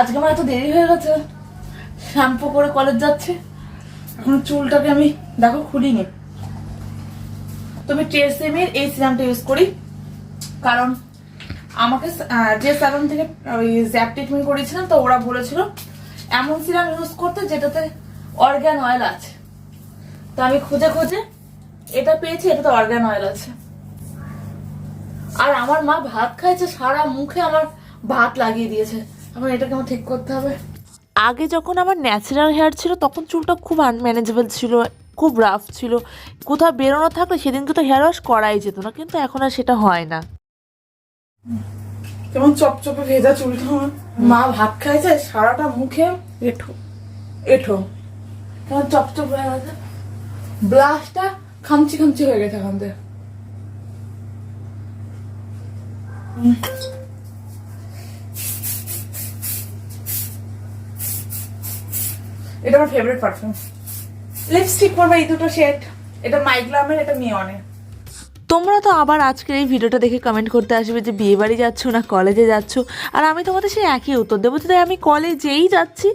আজকে আমার এত দেরি হয়ে গেছে। শ্যাম্পু করে কলেজ যাচ্ছে। এখন চুলটাকে আমি, দেখো, খুলিনি। তুমি ট্রেসেমির এই সিরামটা ইউজ করি। কারণ আমাকে যে স্যালন থেকে, ওই জ্যাপ ট্রিটমেন্ট করেছিলাম, তো ওরা বলেছিল, এমন সিরাম ইউজ করতে যেটাতে অর্গ্যান অয়েল আছে। তো আমি খুঁজে খুঁজে এটা পেয়েছি, এটাতে অর্গ্যান অয়েল আছে। আর আমার মা ভাত খাইছে, সারা মুখে আমার ভাত লাগিয়ে দিয়েছে। এখন এটাকে আমার ঠিক করতে হবে। আগে যখন আমার ন্যাচারাল হেয়ার ছিল তখন চুলটা খুব আনম্যানেজেবল ছিল খুব রাফ ছিল। কোথাও বেরোনো থাকলে সেদিনকে তো হেয়ার ওয়াশ করাই যেত না কিন্তু এখন আর সেটা হয় না। কেমন চপচপে ভেজা চুলটা আমার। মা ভাত খাইছে সারাটা মুখে এঠো। এঠো। কেমন চপচপ হয়ে গেছে। ব্লাশটা খামচি খামচি হয়ে গেছে এখান থেকে উম। এটা আমার ফেভারিট পারফিউম লিপস্টিক পরবো এই দুটো শেড এটা মাইগ্লামের এটা মিয়নের তোমরা তো আবার আজকের এই ভিডিওটা দেখে কমেন্ট করতে আসবে যে বিয়ে বাড়ি যাচ্ছ না কলেজে যাচ্ছ। আর আমি তোমাদের সেই একই উত্তর দেবো যে আমি কলেজেই যাচ্ছি,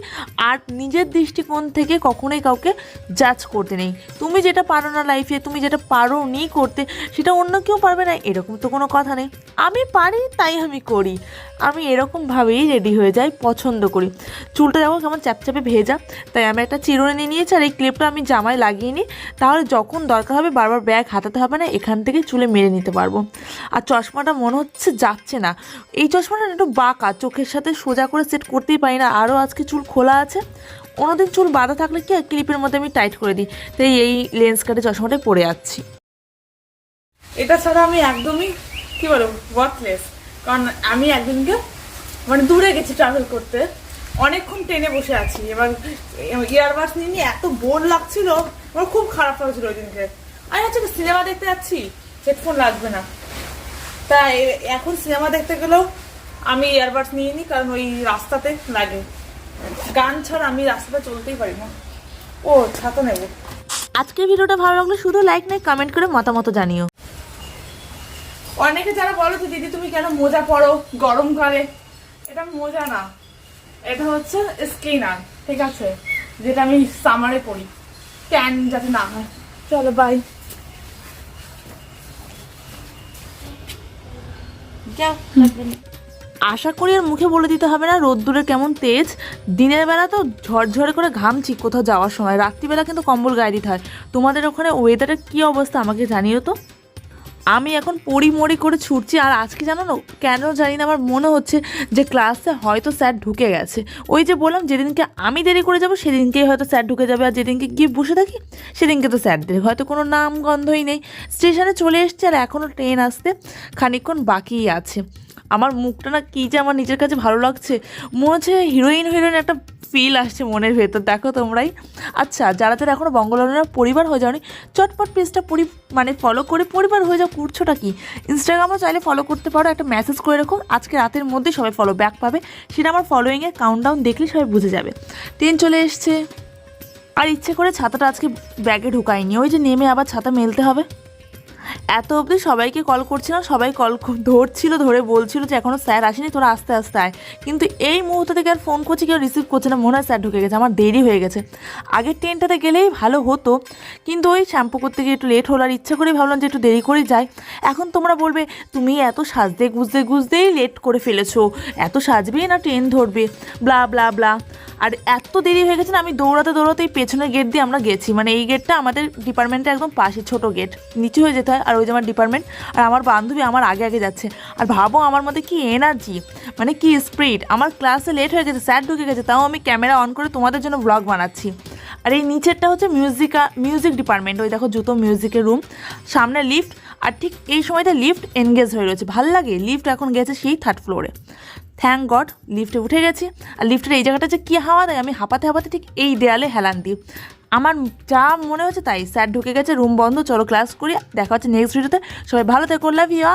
আর নিজের দৃষ্টিকোণ থেকে কখনোই কাউকে জাজ করতে নেই। তুমি যেটা পারো না লাইফে তুমি যেটা পারো নি করতে, সেটা অন্য কেউ পারবে না, এরকম তো কোনো কথা নেই। আমি পারি, তাই আমি করি। আমি এরকমভাবেই রেডি হয়ে যাই, পছন্দ করি। চুলটা যেমন কেমন চ্যাপচ্যাপে ভেজা। তাই আমি একটা চিরুনি নিয়ে নিয়েছি, আর এই ক্লিপটা আমি জামায় লাগিয়ে নিই। তাহলে যখন দরকার হবে বারবার ব্যাগ হাতাতে হবে না, এখান থেকে চুলে মেরে নিতে পারব। আর চশমাটা মনে হচ্ছে যাচ্ছে না। এই চশমাটা একটু বাঁকা, চোখের সাথে সোজা করে সেট করতেই পারি না। আরও আজকে চুল খোলা আছে। অন্যদিন চুল বাঁধা থাকলে কি ক্লিপের মধ্যে আমি টাইট করে দিই। তাই এই লেন্স কাটে চশমাটাই পরে যাচ্ছি। এটা ছাড়া আমি একদমই, কি বলব ওয়ার্কলেস কারণ আমি একদিনকে মানে দূরে গেছি ট্রাভেল করতে। অনেকক্ষণ ট্রেনে বসে আছি। এবার ইয়ারবাস নিয়ে এত বোর লাগছিল। আমার খুব খারাপ লাগছিল ওই দিনকে আমি হচ্ছে সিনেমা দেখতে যাচ্ছি। হেডফোন লাগবে না। তাই এখন সিনেমা দেখতে গেলেও আমি ইয়ারবাডস নিয়ে নিই কারণ ওই রাস্তাতে লাগে। গান ছাড়া আমি রাস্তাতে চলতেই পারি না। ও ছাতা নেব। আজকের ভিডিওটা ভালো লাগলে শুধু লাইক নাই কমেন্ট করে মতামত জানিও। অনেকে যারা বলো যে দিদি তুমি কেন মোজা পরো গরমকালে এটা মোজা না। এটা হচ্ছে স্কিনার ঠিক আছে? যেটা আমি সামারে পরি। ট্যান যাতে না হয়। চলো বাই আশা করি আর মুখে বলে দিতে হবে না রোদ্দুরে কেমন তেজ। দিনের বেলা তো ঝরঝরে করে ঘাম ঠিক কোথাও যাওয়ার সময়, রাত্রিবেলা কিন্তু কম্বল গায়ে দিতে হয়। তোমাদের ওখানে ওয়েদারের কী অবস্থা আমাকে জানিও তো। আমি এখন পড়ি মরি করে ছুটছি, আর আজকে জানো না, কেন জানি না, আমার মনে হচ্ছে যে ক্লাসে হয়তো স্যার ঢুকে গেছে। ওই যে বললাম, যেদিনকে আমি দেরি করে যাব, সেদিনকেই হয়তো স্যার ঢুকে যাবে, আর যেদিনকে গিয়ে বসে থাকি, সেদিনকে তো স্যার দেরি। হয়তো কোনো নাম গন্ধই নেই। স্টেশনে চলে এসছে, আর এখনও ট্রেন আসতে খানিকক্ষণ বাকিই আছে। আমার মুখটা না কী যে আমার নিজের কাছে ভালো লাগছে। মনে হচ্ছে হিরোইন হিরোইন একটা ফিল আসছে মনের ভেতর। দেখো তোমরাই। আচ্ছা যারা যারা এখনও বঙ্গলগ্নের পরিবার হয়ে যাওনি, চটপট পেজটা পরি মানে ফলো করে পরিবার হয়ে যাও। করছোটা কি? ইনস্টাগ্রামও চাইলে ফলো করতে পারো, একটা মেসেজ করে রাখো। আজকে রাতের মধ্যে সবাই ফলো ব্যাক পাবে। সেটা আমার ফলোয়িংয়ের কাউন্টডাউন দেখলে সবাই বুঝে যাবে। ট্রেন চলে এসছে। আর ইচ্ছে করে ছাতাটা আজকে ব্যাগে ঢুকাইনি। ওই যে নেমে আবার ছাতা মেলতে হবে। এত অবধি সবাইকে কল করছি না, সবাই কল ধরছিল, ধরে বলছিল যে এখনও স্যার আসেনি, তোরা আস্তে আস্তে আয়। কিন্তু এই মুহূর্ত থেকে আর ফোন করছি, কেউ রিসিভ করছে না, মনে হয় স্যার ঢুকে গেছে, আমার দেরি হয়ে গেছে। আগের ট্রেনটাতে গেলেই ভালো হতো, কিন্তু ওই শ্যাম্পু করতে গিয়ে একটু লেট হলো আর ইচ্ছা করেই ভাবলাম যে একটু দেরি করে যাই। এখন তোমরা বলবে, তুমি এত সাজতে গুজতে গুজতেই লেট করে ফেলেছো, এত সাজবে না ট্রেন ধরবে? ব্লা ব্লা ব্লা আর এত দেরি হয়ে গেছে না, আমি দৌড়াতে দৌড়াতে এই পেছনের গেট দিয়ে আমরা গেছি। মানে এই গেটটা আমাদের ডিপার্টমেন্টের একদম পাশে, ছোট গেট নিচে হয়ে যেতে হয় আর ওই যে আমার ডিপার্টমেন্ট আর আমার বান্ধবী আমার আগে আগে যাচ্ছে। আর ভাবো আমার মধ্যে কি এনার্জি মানে কি স্পিড আমার ক্লাসে লেট হয়ে গেছে স্যার ঢুকে গেছে, তাও আমি ক্যামেরা অন করে তোমাদের জন্য ব্লগ বানাচ্ছি। আর এই নিচেরটা হচ্ছে মিউজিক মিউজিক ডিপার্টমেন্ট ওই দেখো জুতো মিউজিকের রুম সামনে লিফট আর ঠিক এই সময়টা লিফট এনগেজ হয়ে রয়েছে। ভালো লাগে? লিফট এখন গেছে সেই থার্ড ফ্লোরে থ্যাংক গড লিফটে উঠে গেছি। আর লিফটের এই জায়গাটা যে কী হাওয়া দেয়, আমি হাঁপাতে হাঁপাতে ঠিক এই দেয়ালে হেলান দিই। আমার যা মনে হচ্ছে তাই। স্যার ঢুকে গেছে রুম বন্ধ, চলো ক্লাস করি, দেখা হচ্ছে নেক্সট ভিডিওতে সবাই ভালো থেকো লাভ ইউ